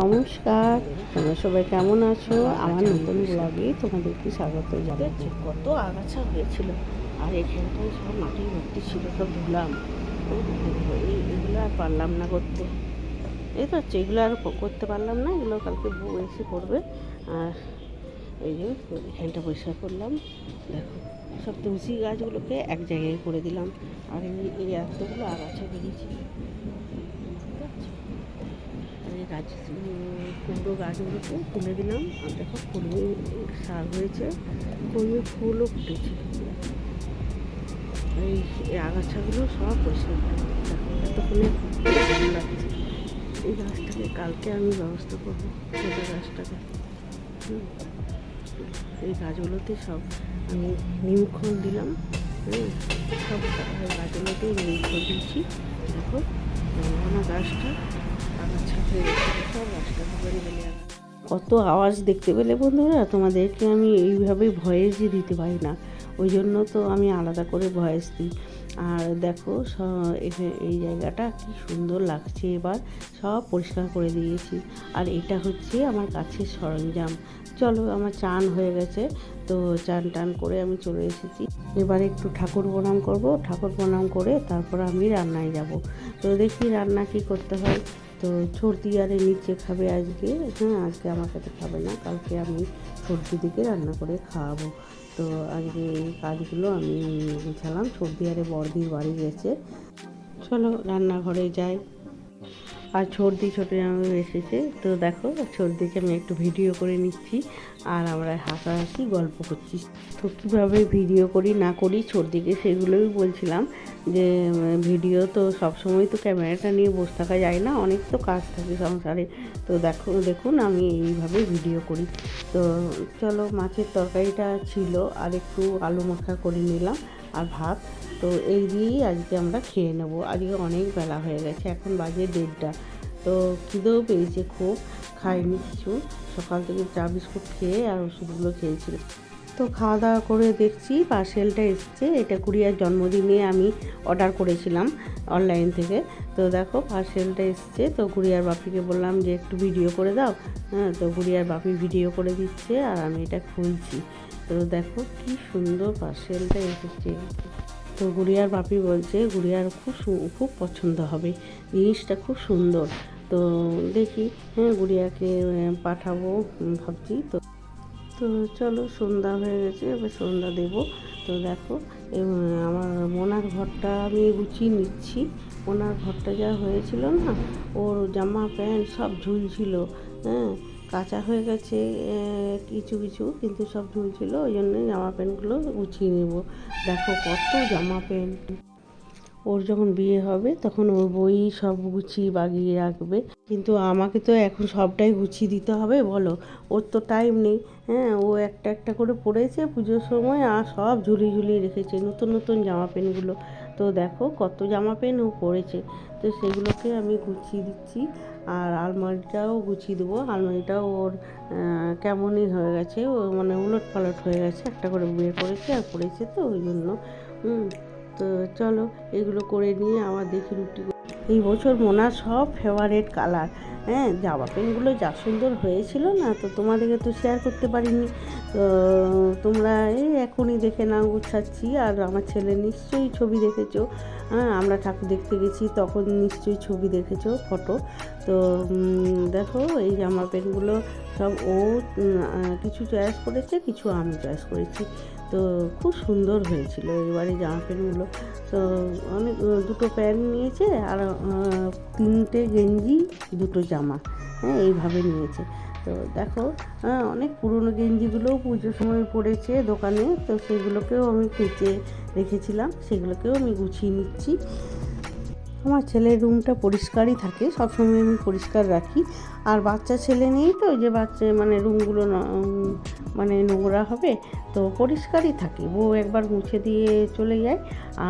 নমস্কার, তোমরা সবাই কেমন আছো? আমার নতুন ব্লগে তোমাদেরকে স্বাগত জানাচ্ছি কত আগাছা হয়েছিল, আর এখানটায় সব মাটি ভর্তি ছিল, সব ধুলাম। এগুলো আর পারলাম না করতে। এই তো হচ্ছে, এগুলো আর করতে পারলাম না, এগুলো কালকে বউ এসে করবে। আর এই যে এখানটা পরিষ্কার করলাম। দেখো, সব তুলসী গাছগুলোকে এক জায়গায় করে দিলাম। আর এই এই এতগুলো আগাছা বেরিয়েছে। ঠিক আছে? আর এই গাছ কুমড়ো গাছগুলোকে তুলে দিলাম। আর দেখো কলমি সার হয়েছে। কলমি ফুলও ফুটেছে। এই আগাছাগুলো সব দেখো, এতক্ষণে লাগছে এই গাছটাকে কালকে আমি ব্যবস্থা করব ছোটো গাছটাকে। এই গাছগুলোতে সব আমি নিমখোল দিলাম। হুম, সব গাছগুলোতেই নিমখোল দিয়েছি। দেখো রঙনা গাছটা। কত আওয়াজ দেখতে পেলে বন্ধুরা? তোমাদেরকে আমি এইভাবে ভয়েস যে দিতে পারি না। ওই জন্য তো আমি আলাদা করে ভয়েস দিই। আর দেখো এই জায়গাটা কি সুন্দর লাগছে এবার। সব পরিষ্কার করে দিয়েছি। আর এটা হচ্ছে আমার কাছের সরঞ্জাম। চলো, আমার চান হয়ে গেছে। তো চান টান করে আমি চলে এসেছি। এবার একটু ঠাকুর প্রণাম করব। ঠাকুর প্রণাম করে তারপর আমি রান্নায় যাব। তো দেখি রান্না কি করতে হয়। তো সর্দি আরে নিচে খাবে আজকে। হ্যাঁ আজকে আমার সাথে খাবে না, কালকে আমি সর্দি দিকে রান্না করে খাওয়াবো। তো আজকে এই কাজগুলো আমি গুছালাম সর্দি আরে বড়দির বাড়ি গেছে। চলো রান্নাঘরে যাই। আর সর্দি ছোটো জামাই এসেছে। তো দেখো সর্দিকে আমি একটু ভিডিও করে নিচ্ছি আর আমরা হাসাহাসি গল্প করছি। তো কীভাবে ভিডিও করি, না করি সর্দিকে সেগুলোই বলছিলাম যে, ভিডিও তো সবসময় তো ক্যামেরাটা নিয়ে বসে থাকা যায় না, অনেক তো কাজ থাকে সংসারে। তো দেখো, দেখুন আমি এইভাবে ভিডিও করি। তো চলো, মাছের তরকারিটা ছিল আর একটু আলু মাখা করে নিলাম আর ভাত। তো এই দিয়েই আজকে আমরা খেয়ে নেব। আজকে অনেক বেলা হয়ে গেছে, এখন বাজে দেড়টা। তো খিদেও পেয়েছে খুব খাইনি কিছু। সকাল থেকে চা বিস্কুট খেয়ে আর ওষুধগুলো খেয়েছিল তো খাওয়া দাওয়া করে দেখছি পার্সেলটা এসছে, এটা কুড়িয়ার জন্মদিনে আমি অর্ডার করেছিলাম অনলাইন থেকে। তো দেখো পার্সেলটা এসছে, তো গুড়িয়ার বাপিকে বললাম যে একটু ভিডিও করে দাও। হ্যাঁ তো গুড়িয়ার বাপি ভিডিও করে দিচ্ছে আর আমি এটা খুলছি। তো দেখো কি সুন্দর পার্সেলটা এসেছে। তো গুড়িয়ার বাপি বলছে, গুড়িয়ার খুব খুব পছন্দ হবে, জিনিসটা খুব সুন্দর। তো দেখি হ্যাঁ গুড়িয়াকে পাঠাবো ভাবছি। তো তো চলো, সন্ধ্যা হয়ে গেছে, এবার সন্ধ্যা দেবো। তো দেখো আমার মোনার ঘরটা আমি গুছিয়ে নিচ্ছি। ওনার ঘরটা যা হয়েছিল না, ওর জামা প্যান্ট সব ঝুলছিল হ্যাঁ। কাঁচা হয়ে গেছে কিছু কিছু, কিন্তু সব ঝুলছিল ওই জন্য জামা প্যান্টগুলো গুছিয়ে নেব। দেখো কত জামা প্যান্ট। ওর যখন বিয়ে হবে, তখন ওর বই সব গুছিয়ে বাগিয়ে রাখবে। কিন্তু আমাকে তো এখন সবটাই গুছিয়ে দিতে হবে, বলো? ওর তো টাইম নেই। হ্যাঁ ও একটা একটা করে পড়েছে পুজোর সময়, আর সব ঝুলিয়ে ঝুলিয়ে রেখেছে, নতুন নতুন জামা প্যান্টগুলো। তো দেখো কত জামা প্যান্ট ও পরেছে। তো সেগুলোকে আমি গুছিয়ে দিচ্ছি আর আলমারিটাও গুছিয়ে দেবো। আলমারিটাও ওর কেমনই হয়ে গেছে, ও মানে উলট পালট হয়ে গেছে। একটা করে বের করেছে আর পড়েছে তো ওই জন্য। তো চলো এগুলো করে নিয়ে আমার দেখি রুটি এই বছর মোনার সব ফেভারেট কালার হ্যাঁ জামা প্যান্টগুলো যা সুন্দর হয়েছিল না, তো তোমাদেরকে তো শেয়ার করতে পারিনি। তো তোমরা এই এখনই দেখে নাও গুছাচ্ছি আর আমার ছেলে নিশ্চয়ই ছবি দেখেছ। হ্যাঁ আমরা ঠাকুর দেখতে গেছি, তখন নিশ্চয়ই ছবি দেখেছ ফটো তো দেখো, এই জামা প্যান্টগুলো সব ও কিছু চয়েস করেছে, কিছু আমি চয়েস করেছি। তো খুব সুন্দর হয়েছিল এবারে জামা প্যান্টগুলো তো অনেক দুটো প্যান্ট নিয়েছে আর তিনটে গেঞ্জি, দুটো জামা হ্যাঁ এইভাবে নিয়েছে। তো দেখো হ্যাঁ অনেক পুরনো গেঞ্জিগুলোও পুজোর সময় পড়েছে দোকানে, তো সেগুলোকেও আমি কেচে রেখেছিলাম, সেগুলোকেও আমি গুছিয়ে নিচ্ছি। আমার ছেলের রুমটা পরিষ্কারই থাকে, সবসময় আমি পরিষ্কার রাখি। আর বাচ্চা ছেলে নেই তো যে বাচ্চা মানে রুমগুলো মানে নোংরা হবে, তো পরিষ্কারই থাকে। বউ একবার মুছে দিয়ে চলে যায়,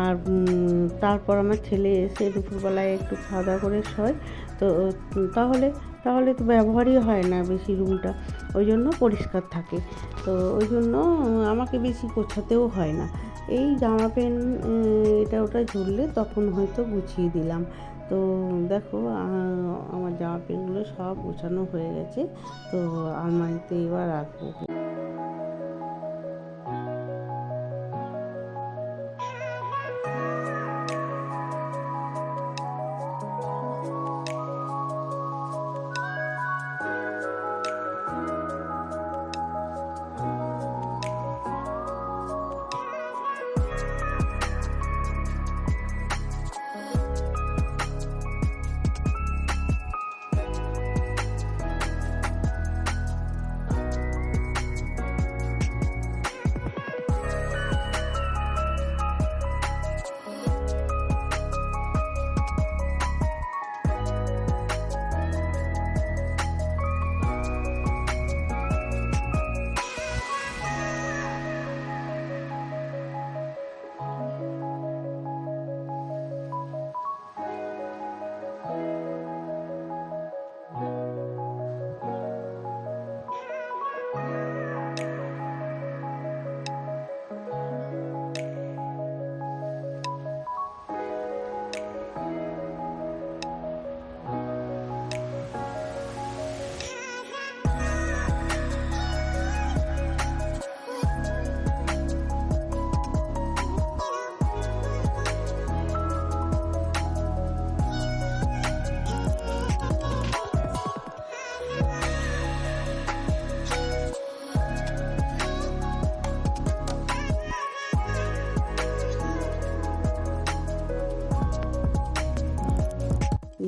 আর তারপর আমার ছেলে এসে দুপুরবেলায় একটু খাওয়া দাওয়া করে শয়। তো তাহলে তাহলে তো ব্যবহারই হয় না বেশি রুমটা ওই জন্য পরিষ্কার থাকে। তো, ওই জন্য আমাকে বেশি গোছাতেও হয় না। এই জামা প্যান্ট এটা ওটা ঝুললে তখন হয়তো গুছিয়ে দিলাম। তো দেখো আমার জামা প্যান্টগুলো সব গোছানো হয়ে গেছে। তো আলমারিতে এবার রাখব।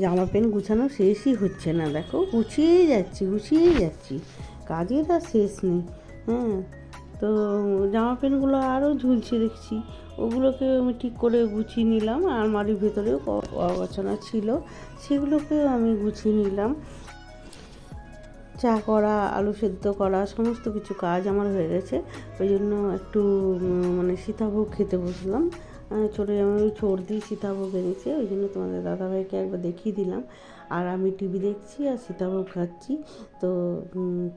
জামা প্যান্ট গুছানো শেষই হচ্ছে না, দেখো। গুছিয়েই যাচ্ছি গুছিয়েই যাচ্ছি। কাজের আর শেষ নেই হ্যাঁ। তো জামা প্যান্টগুলো আরও ঝুলছে দেখছি। ওগুলোকে আমি ঠিক করে গুছিয়ে নিলাম। আলমারির ভেতরেও অগোছানো ছিল, সেগুলোকেও আমি গুছিয়ে নিলাম। চা করা, আলু সেদ্ধ করা, সমস্ত কিছু কাজ আমার হয়ে গেছে। ওই জন্য একটু মানে সীতাভোগ খেতে বসলাম। ছোটো ওই সর্দি সীতাভোগ এনেছে ওই জন্য তোমাদের দাদাভাইকে একবার দেখিয়ে দিলাম। আর আমি টিভি দেখছি আর সীতাভোগ খাচ্ছি। তো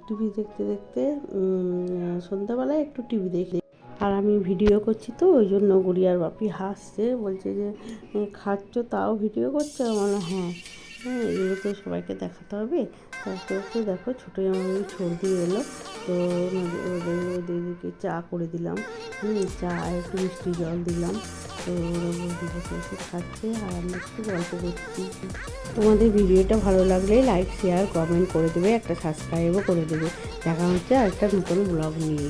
টিভি দেখতে দেখতে সন্ধ্যাবেলায় একটু টিভি দেখি। আর আমি ভিডিও করছি তো ওই জন্য গুড়িয়ার বাপি হাসছে বলছে যে "এ, খাচ্ছ তাও ভিডিও করছে? মানে হ্যাঁ। হ্যাঁ এগুলো তো সবাইকে দেখাতে হবে। তারপর তো দেখো ছোটো আমার সর্দি এলো। তো ওদের- ওদের ওদেরকে চা করে দিলাম। হুম, চা একটু মিষ্টি জল দিলাম। তো ওরা বসে বসে বসে খাচ্ছে আর আমি একটু গল্প করছি। তোমাদের ভিডিওটা ভালো লাগলে লাইক শেয়ার কমেন্ট করে দেবে একটা সাবস্ক্রাইবও করে দেবে। দেখা হচ্ছে আর একটা নতুন ব্লগ নিয়ে।